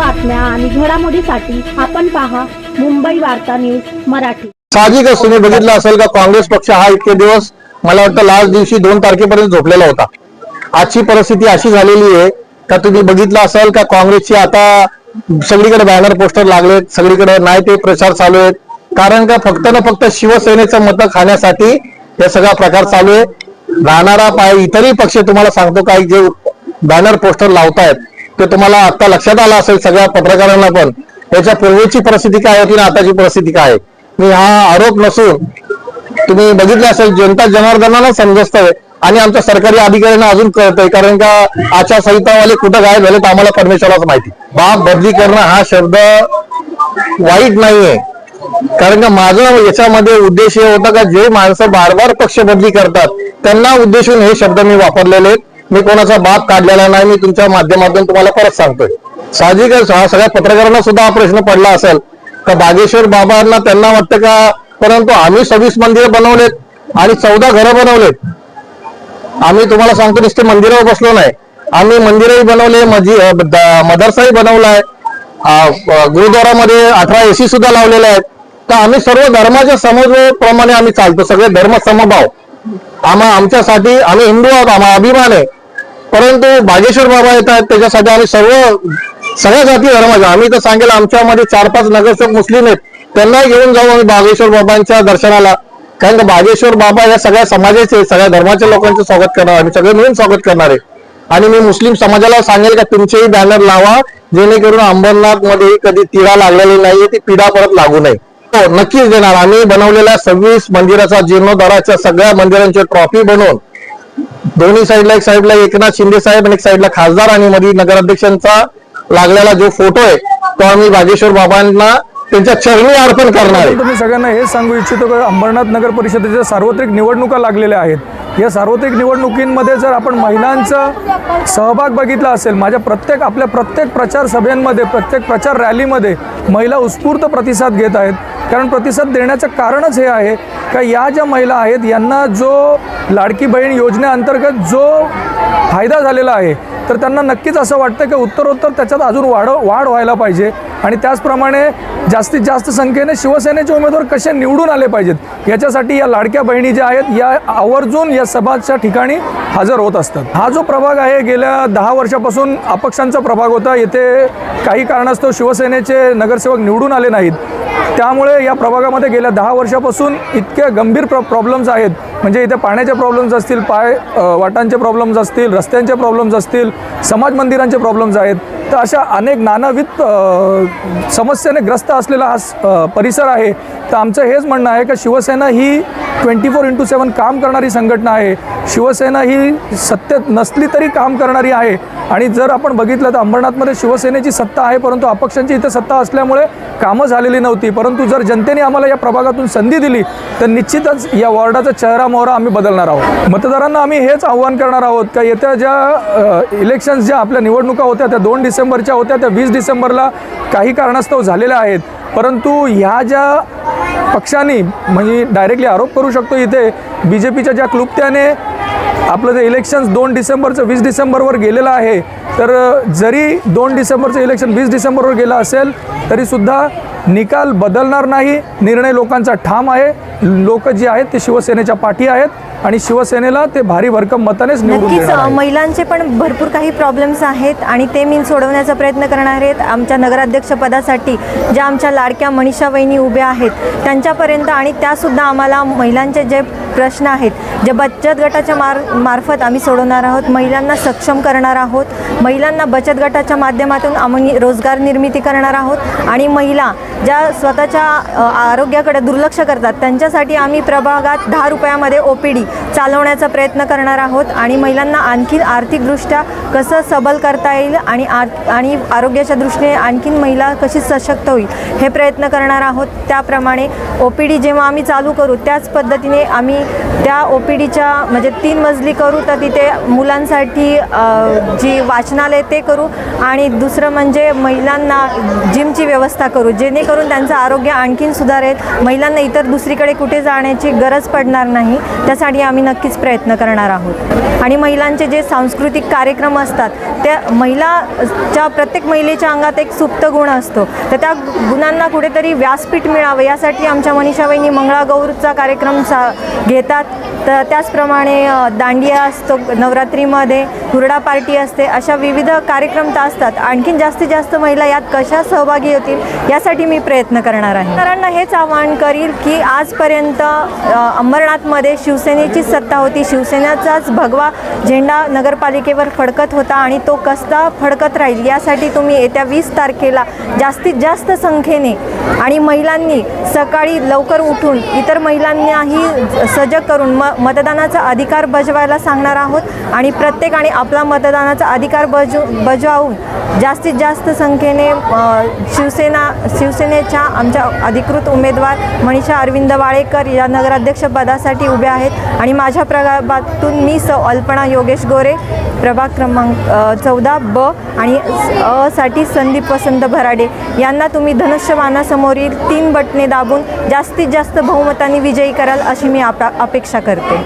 बातम्या आणि घडामोडीसाठी आपण पहा मुंबई वार्ता न्यूज मराठी. साहजिकच तुम्ही बघितलं असेल का काँग्रेस पक्ष हा इतके दिवस मला वाटतं लास्ट दिवशी दोन तारखेपर्यंत झोपलेला होता. आजची परिस्थिती अशी झालेली आहे का तुम्ही बघितलं असेल का काँग्रेसची आता सगळीकडे बॅनर पोस्टर लागलेत सगळीकडे नाही ते प्रचार चालू आहेत. कारण का फक्त ना फक्त शिवसेनेचं मतं खाण्यासाठी हे सगळा प्रकार चालू आहे. राहणारा पाय इतरही पक्ष तुम्हाला सांगतो काही जे बॅनर पोस्टर लावतायत ते तुम्हाला आता लक्षात आलं असेल सगळ्या पत्रकारांना पण. त्याच्या पूर्वीची परिस्थिती काय होती आताची परिस्थिती काय? आहे मी हा आरोप नसून तुम्ही बघितले असेल जनता जनार्दनाला समजतंय आणि आमच्या सरकारी अधिकाऱ्यांना अजून कळतंय कारण का आचारसंहितावाले कुठं गायब झाले तर आम्हाला परमेश्वराच माहिती. बाप बदली करणं हा शब्द वाईट नाहीये. कारण का माझं याच्यामध्ये उद्देश हे होता का जे माणसं बार बार पक्ष बदली करतात त्यांना उद्देशून हे शब्द मी वापरलेले आहेत. मी कोणाचा बाप काढलेला नाही मी तुमच्या माध्यमातून तुम्हाला परत सांगतोय. साहजिकच हा सगळ्या पत्रकारांना सुद्धा हा प्रश्न पडला असेल. तर बागेश्वर बाबांना त्यांना वाटतं का परंतु आम्ही सव्वीस मंदिरं बनवलेत आणि चौदा घरं बनवलेत. आम्ही तुम्हाला सांगतो नुसते मंदिरावर बसलो नाही. आम्ही मंदिरही बनवले मजी मदरसाही बनवलाय. गुरुद्वारामध्ये अठरा एसी सुद्धा लावलेल्या आहेत. तर आम्ही सर्व धर्माच्या समजप्रमाणे आम्ही चालतो सगळे धर्म समभाव. आम्हा आमच्यासाठी आम्ही हिंदू आहोत आम्हा अभिमान आहे. परंतु बागेश्वर बाबा येत आहेत त्याच्यासाठी आम्ही सर्व सगळ्या जाती धर्माच्या आम्ही तर सांगेल आमच्यामध्ये चार पाच नगरसेवक मुस्लिम आहेत त्यांना घेऊन जाऊ आम्ही बागेश्वर बाबांच्या दर्शनाला. कारण का बागेश्वर बाबा या सगळ्या समाजाचे सगळ्या धर्माच्या लोकांचं स्वागत करणार आम्ही सगळे मिळून स्वागत करणार आहे. आणि मी मुस्लिम समाजाला सांगेल का तुमचेही बॅनर लावा जेणेकरून अंबरनाथमध्ये कधी तिडा लागलेली नाहीये ती पिढा परत लागू नये. हो नक्कीच देणार. आम्ही बनवलेल्या सव्वीस मंदिराचा जीर्णोद्धाराच्या सगळ्या मंदिरांची ट्रॉफी बनवून दोन्ही साईडला एक साईडला एकनाथ शिंदे साहेब आणि एक साईडला खासदार आणि मध्ये नगराध्यक्षांचा लागलेला जो फोटो आहे तो आम्ही बागेश्वर बाबांना त्यांच्या चरणी अर्पण करणार आहे. तुम्ही सगळ्यांना हे सांगू इच्छितो की अंबरनाथ नगर परिषदेच्या सार्वत्रिक निवडणुका लागलेल्या आहेत. या सार्वत्रिक निवडणुकींमध्ये जर आपण महिलांचा सहभाग बघितला असेल माझ्या प्रत्येक आपल्या प्रत्येक प्रचार सभेमध्ये प्रत्येक प्रचार रॅलीमध्ये महिला उत्स्फूर्त प्रतिसाद घेत आहेत. कारण प्रतिसाद देण्याचं कारणच हे आहे का या ज्या महिला आहेत यांना जो लाडकी बहीण योजनेअंतर्गत जो फायदा झालेला आहे तर त्यांना नक्कीच असं वाटतं की उत्तरोत्तर त्याच्यात अजून वाढ वाढ व्हायला पाहिजे. आणि त्याचप्रमाणे जास्तीत जास्त संख्येने शिवसेनेचे उमेदवार कसे निवडून आले पाहिजेत याच्यासाठी या लाडक्या बहिणी ज्या आहेत या आवर्जून या सभाच्या ठिकाणी हजर होत असतात. हा जो प्रभाग आहे गेल्या दहा वर्षापासून अपक्षांचा प्रभाग होता. येथे काही कारणास्तव शिवसेनेचे नगरसेवक निवडून आले नाहीत. त्यामुळे या प्रभागामध्ये गेल्या दहा वर्षापासून इतक्या गंभीर प्र प्रॉब्लेम्स आहेत. म्हणजे इथे पाण्याचे प्रॉब्लेम्स असतील पाय वाटांचे प्रॉब्लेम्स असतील रस्त्यांचे प्रॉब्लेम्स असतील समाज मंदिरांचे प्रॉब्लेम्स आहेत. तर अशा अनेक नानाविध समस्याने समस्येने ग्रस्त असलेला हा परिसर आहे. तर आमचं हेच म्हणणं आहे का शिवसेना ही ट्वेंटी फोर इंटू सेवन काम करणारी संघटना आहे. शिवसेना ही सत्तेत नसली तरी काम करणारी आहे. आणि जर आपण बघितलं तर अंबरनाथमध्ये शिवसेनेची सत्ता आहे परंतु अपक्षांची इथे सत्ता असल्यामुळे कामं झालेली नव्हती. परंतु जर जनतेने आम्हाला या प्रभागातून संधी दिली तर निश्चितच या वॉर्डाचा चेहरा मोहरा आम्ही बदलणार आहोत. मतदारांना आम्ही हेच आव्हान करणार आहोत का येत्या ज्या इलेक्शन्स ज्या आपल्या निवडणुका होत्या त्या दोन डिसेंबरच्या होत्या त्या वीस डिसेंबरला काही कारणास्तव झालेल्या आहेत. परंतु ह्या ज्या पक्षांनी म्हणजे डायरेक्टली आरोप करू शकतो इथे बी जे पीच्या ज्या क्लुप्त्याने आपलं जे इलेक्शन्स दोन डिसेंबरचं वीस डिसेंबरवर गेलेलं आहे तर जरी दोन डिसेंबरचं इलेक्शन वीस डिसेंबरवर गेलं असेल तरीसुद्धा निकाल बदलणार नाही. निर्णय लोकांचा ठाम आहे. लोक जे आहेत ते शिवसेनेच्या पाठी आहेत. आणि शिवसेनेला ते भारी भरकम मतानेच नक्कीच. महिलांचे पण भरपूर काही प्रॉब्लेम्स आहेत आणि ते मी सोडवण्याचा प्रयत्न करणार आहेत. आमच्या नगराध्यक्षपदासाठी ज्या आमच्या लाडक्या मनीषा वहिनी उभ्या आहेत त्यांच्यापर्यंत आणि त्यासुद्धा आम्हाला महिलांचे जे प्रश्न आहेत जे बचत गटाच्या मार मार्फत आम्ही सोडवणार आहोत. महिलांना सक्षम करणार आहोत. महिलांना बचत गटाच्या माध्यमातून आम्ही रोजगार निर्मिती करणार आहोत आणि महिला ज्या स्वतःच्या आरोग्याकडे दुर्लक्ष करतात त्यांच्यासाठी आम्ही प्रभागात दहा रुपयामध्ये ओ पी डी चालवण्याचा प्रयत्न करणार आहोत आणि महिलांना आणखी आर्थिकदृष्ट्या कसं सबल करता येईल आणि आर आणि आरोग्याच्या दृष्टीने आणखीन महिला कशी सशक्त होईल हे प्रयत्न करणार आहोत. त्याप्रमाणे ओ पी डी जेव्हा आम्ही चालू करू त्याच पद्धतीने आम्ही त्या ओ पी डीच्या म्हणजे तीन मजली करू तर तिथे मुलांसाठी जी वाचनालय ते करू आणि दुसरं म्हणजे महिलांना जिमची व्यवस्था करू जेणेकरून त्यांचं आरोग्य आणखीन सुधारेल. महिलांना इतर दुसरीकडे कुठे जाण्याची गरज पडणार नाही. त्यासाठी आम्ही नक्कीच प्रयत्न करणार आहोत. आणि महिलांचे जे सांस्कृतिक कार्यक्रम असतात त्या महिलाच्या प्रत्येक महिलेच्या अंगात एक सुप्त गुण असतो. तर त्या गुणांना कुठेतरी व्यासपीठ मिळावं यासाठी आमच्या मनीषाबाईंनी मंगळागौरचा कार्यक्रम सा घेतात. तर त्याचप्रमाणे दांडिया असतो नवरात्रीमध्ये हुरडा पार्टी असते अशा विविध कार्यक्रम तर असतात. आणखीन जास्तीत जास्त महिला यात कशा सहभागी होतील यासाठी मी प्रयत्न करणार आहे. कारण हेच आवाहन करील की आजपर्यंत अंबरनाथमध्ये शिवसेने शिवसेनेची सत्ता होती. शिवसेनेचाच भगवा झेंडा नगरपालिकेवर फडकत होता आणि तो कसा फडकत राहील यासाठी तुम्ही येत्या वीस तारखेला जास्तीत जास्त संख्येने आणि महिलांनी सकाळी लवकर उठून इतर महिलांनाही सजग करून म मतदानाचा अधिकार बजवायला सांगणार आहोत आणि प्रत्येकाने आपला मतदानाचा अधिकार बजू बजावून जास्तीत जास्त संख्येने शिवसेना शिवसेनेच्या आमच्या अधिकृत उमेदवार मनीषा अरविंद वाळेकर या नगराध्यक्षपदासाठी उभ्या आहेत. आणि माझ्या प्रभागातून मी स अल्पना योगेश गोरे प्रभाग क्रमांक चौदा ब आणि अ साठी संदीप वसंत भराडे. यांना तुम्ही धनुष्यबाणासमोरील तीन बटणे दाबून जास्तीत जास्त बहुमताने विजयी कराल अशी मी अपा अपेक्षा करते.